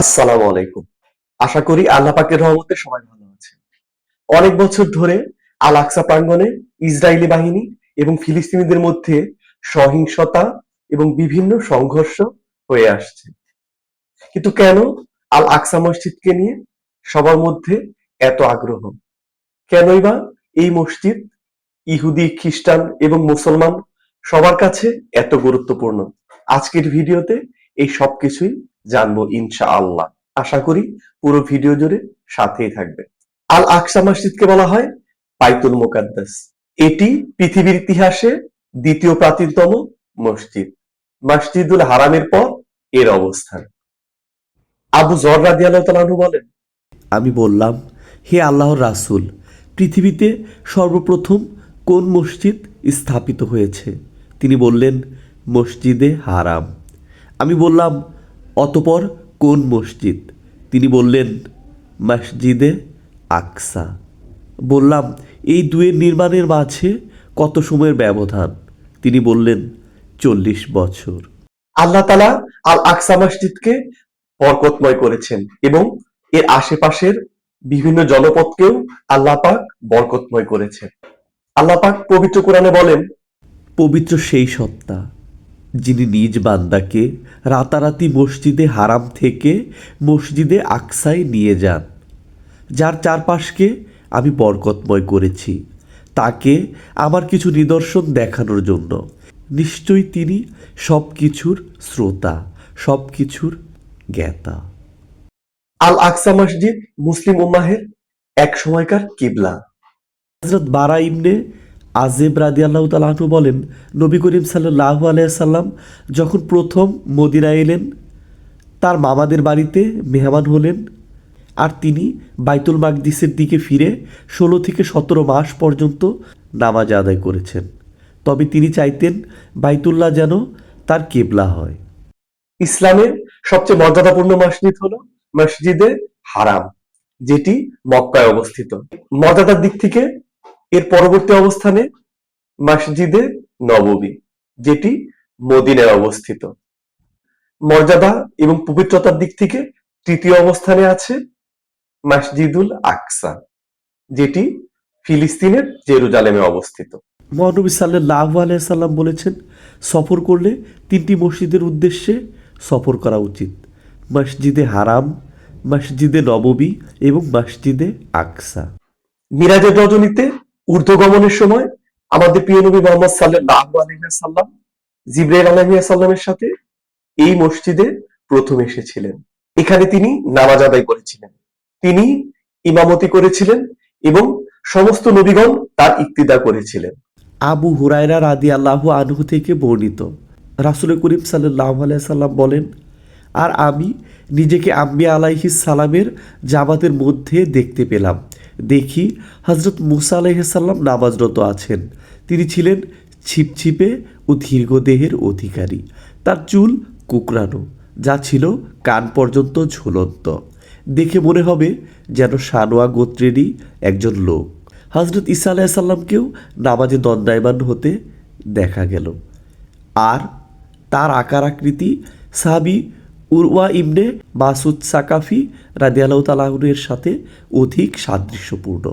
আসসালামু আলাইকুম। আশা করি আল্লাহ পাকের রহমতে সবাই ভালো আছে অনেক বছর ধরে আল আকসা প্রাঙ্গণে ইসরায়েলি বাহিনী এবং ফিলিস্তিনিদের মধ্যে সহিংসতা এবং বিভিন্ন সংঘর্ষ হয়ে আসছে। কিন্তু কেন আল আকসা মসজিদকে নিয়ে সবার মধ্যে এত আগ্রহ? কেনই বা এই মসজিদ ইহুদি, খ্রিস্টান এবং মুসলমান সবার কাছে এত গুরুত্বপূর্ণ? আজকের ভিডিওতে এই সবকিছুই জানব ইনশা আল্লাহ আশা করি পুরো ভিডিও জুড়ে সাথেই থাকবে। আল আকসা মসজিদকে বলা হয় বাইতুল মুকাদ্দাস। এটি পৃথিবীর ইতিহাসে দ্বিতীয় প্রাচীনতম মসজিদ। মসজিদুল হারামের পর এর অবস্থান। আবু জর রাদিয়াল্লাহু বলেন, আমি বললাম, হে আল্লাহর রাসূল, পৃথিবীতে সর্বপ্রথম কোন মসজিদ স্থাপিত হয়েছে? তিনি বললেন, মসজিদে হারাম। আমি বললাম অতপর কোন মসজিদ? তিনি বললেন মসজিদে আকসা। বললাম এই দুয়ের নির্মাণের মাঝে কত সময়ের ব্যবধান? তিনি বললেন চল্লিশ বছর। আল্লাহ তালা আল আকসা মসজিদকে বরকতময় করেছেন এবং এর আশেপাশের বিভিন্ন জনপদকেও আল্লাহ পাক বরকতময় করেছেন। আল্লাহ পাক পবিত্র কোরআনে বলেন পবিত্র সেই সত্তা যিনি নিজ বান্দাকে রাতারাতি মসজিদে হারাম থেকে মসজিদে আকসায় নিয়ে যান, যার চারপাশকে আমি বরকতময় করেছি। তাকে আমার কিছু নিদর্শন দেখানোর জন্য। নিশ্চয়ই তিনি সব কিছুর শ্রোতা সব কিছুর জ্ঞাতা। আল আকসা মসজিদ মুসলিম উম্মাহের এক সময়কার কিবলা। হজরত বারা ইবনে আজেব রাদি আল্লাহ তালাহু বলেন, নবী করিম সাল্লাহ আলাইসাল্লাম যখন প্রথম মদিনা এলেন, তার মামাদের বাড়িতে মেহমান হলেন আর তিনি বাইতুল মাকদিসের দিকে ফিরে ষোলো থেকে সতেরো মাস পর্যন্ত নামাজ আদায় করেছেন। তবে তিনি চাইতেন বাইতুল্লাহ যেন তার কেবলা হয়। ইসলামের সবচেয়ে মর্যাদাপূর্ণ মসজিদ হলো মসজিদে হারাম, যেটি মক্কায় অবস্থিত। মর্যাদার দিক থেকে এর পরবর্তী অবস্থানে মসজিদে নববী যেটি মদিনায় অবস্থিত। মর্যাদা এবং পবিত্রতার দিক থেকে তৃতীয় অবস্থানে আছে মসজিদুল আকসা যেটি ফিলিস্তিনের জেরুজালেমে অবস্থিত। মহানবী সাল্লাহ আলাইসাল্লাম বলেছেন সফর করলে তিনটি মসজিদের উদ্দেশ্যে সফর করা উচিত। মসজিদে হারাম মসজিদে নববী এবং মসজিদে আকসা। মিরাজের রজনীতে ঊর্ধ্বগমনের সময় আমাদের প্রিয় নবী মোহাম্মদ সাল্লাহ আলহিহাসাল্লাম জিব্রাইল আলহিহাসাল্লামের সাথে এই মসজিদে প্রথম এসেছিলেন। এখানে তিনি নামাজ আদায় করেছিলেন। তিনি ইমামতি করেছিলেন এবং সমস্ত নবীগণ তার ইক্তিদা করেছিলেন। আবু হুরায়রা রাদি আল্লাহ আনহু থেকে বর্ণিত। রাসুল করিম সাল্লাহ সাল্লাম বলেন, আর আমি নিজেকে আম্মি আলাইহিস সালামের জামাতের মধ্যে দেখতে পেলাম। দেখি হজরত মুসা আলাইসাল্লাম নামাজরত আছেন। তিনি ছিলেন ছিপছিপে ও দীর্ঘদেহের অধিকারী। তার চুল কুকরানো যা ছিল কান পর্যন্ত ঝুলন্ত। দেখে মনে হবে যেন সানোয়া গোত্রেরই একজন লোক। হজরত ইসা আলাইসাল্লামকেও নামাজে দণ্ডায়মান হতে দেখা গেল। আর তার আকার আকৃতি সাহাবি উরওয়া ইবনে মাসুদ সাকাফি রাদিয়াল্লাহ তালাহুরের সাথে অধিক সাদৃশ্যপূর্ণ।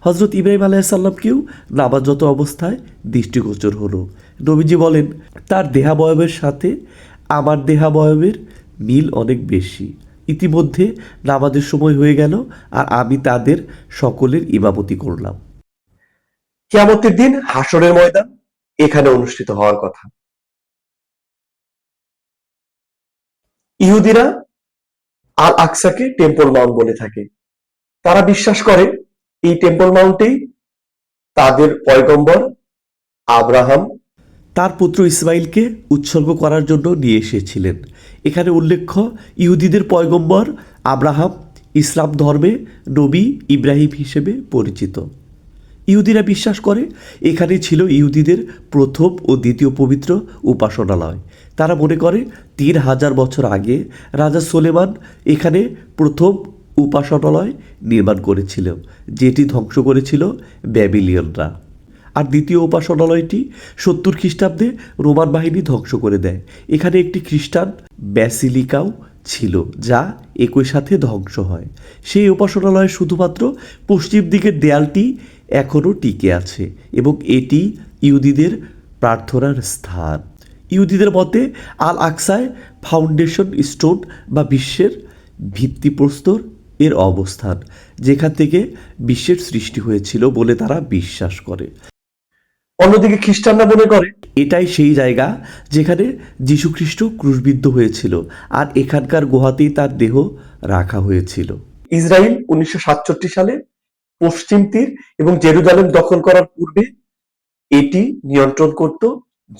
হজরত ইব্রাহিম আলাইসাল্লামকেও নামাজরত অবস্থায় দৃষ্টিগোচর হলো। নবীজি বলেন, তার দেহাবয়বের সাথে আমার দেহাবয়বের মিল অনেক বেশি। ইতিমধ্যে নামাজের সময় হয়ে গেল আর আমি তাদের সকলের ইমামতি করলাম। কিয়ামতের দিন হাসরের ময়দান এখানে অনুষ্ঠিত হওয়ার কথা। ইহুদিরা আল আকসাকে টেম্পল মাউন্ট বলে থাকে। তারা বিশ্বাস করে, এই টেম্পল মাউন্টেই তাদের পয়গম্বর আব্রাহাম তার পুত্র ইসমাইলকে উৎসর্গ করার জন্য নিয়ে এসেছিলেন। এখানে উল্লেখ্য, ইহুদিদের পয়গম্বর আব্রাহাম ইসলাম ধর্মে নবী ইব্রাহিম হিসেবে পরিচিত। ইহুদিরা বিশ্বাস করে। এখানে ছিল ইহুদিদের প্রথম ও দ্বিতীয় পবিত্র উপাসনালয়। তারা মনে করে, তিন হাজার বছর আগে রাজা সোলেমান এখানে প্রথম উপাসনালয় নির্মাণ করেছিল, যেটি ধ্বংস করেছিল ব্যাবিলিয়নরা। আর দ্বিতীয় উপাসনালয়টি সত্তর খ্রিস্টাব্দে রোমান বাহিনী ধ্বংস করে দেয়। এখানে একটি খ্রিস্টান ব্যাসিলিকাও ছিল, যা একই সাথে ধ্বংস হয়। সেই উপাসনালয়ের শুধুমাত্র পশ্চিম দিকের দেয়ালটি এখনও টিকে আছে এবং এটি ইহুদিদের প্রার্থনার স্থান। ইহুদিদের মতে আল আকসায় ফাউন্ডেশন স্টোন বা বিশ্বের ভিত্তিপ্রস্তর এর অবস্থান যেখান থেকে বিশ্বের সৃষ্টি হয়েছিল বলে তারা বিশ্বাস করে। অন্যদিকে খ্রিস্টানরা মনে করে এটাই সেই জায়গা যেখানে যীশুখ্রিস্ট ক্রুশবিদ্ধ হয়েছিল আর এখানকার গুহাতেই তার দেহ রাখা হয়েছিল। ইসরায়েল উনিশশো সাতষট্টি সালে পশ্চিম তীর এবং জেরুজালেম দখল করার পূর্বে এটি নিয়ন্ত্রণ করত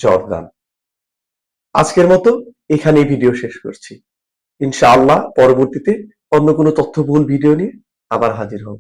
জর্দান। আজকের মতো এখানে ভিডিও শেষ করছি। ইনশাআল্লাহ পরবর্তীতে অন্য কোনো তথ্যবহুল ভিডিও নিয়ে আবার হাজির হব।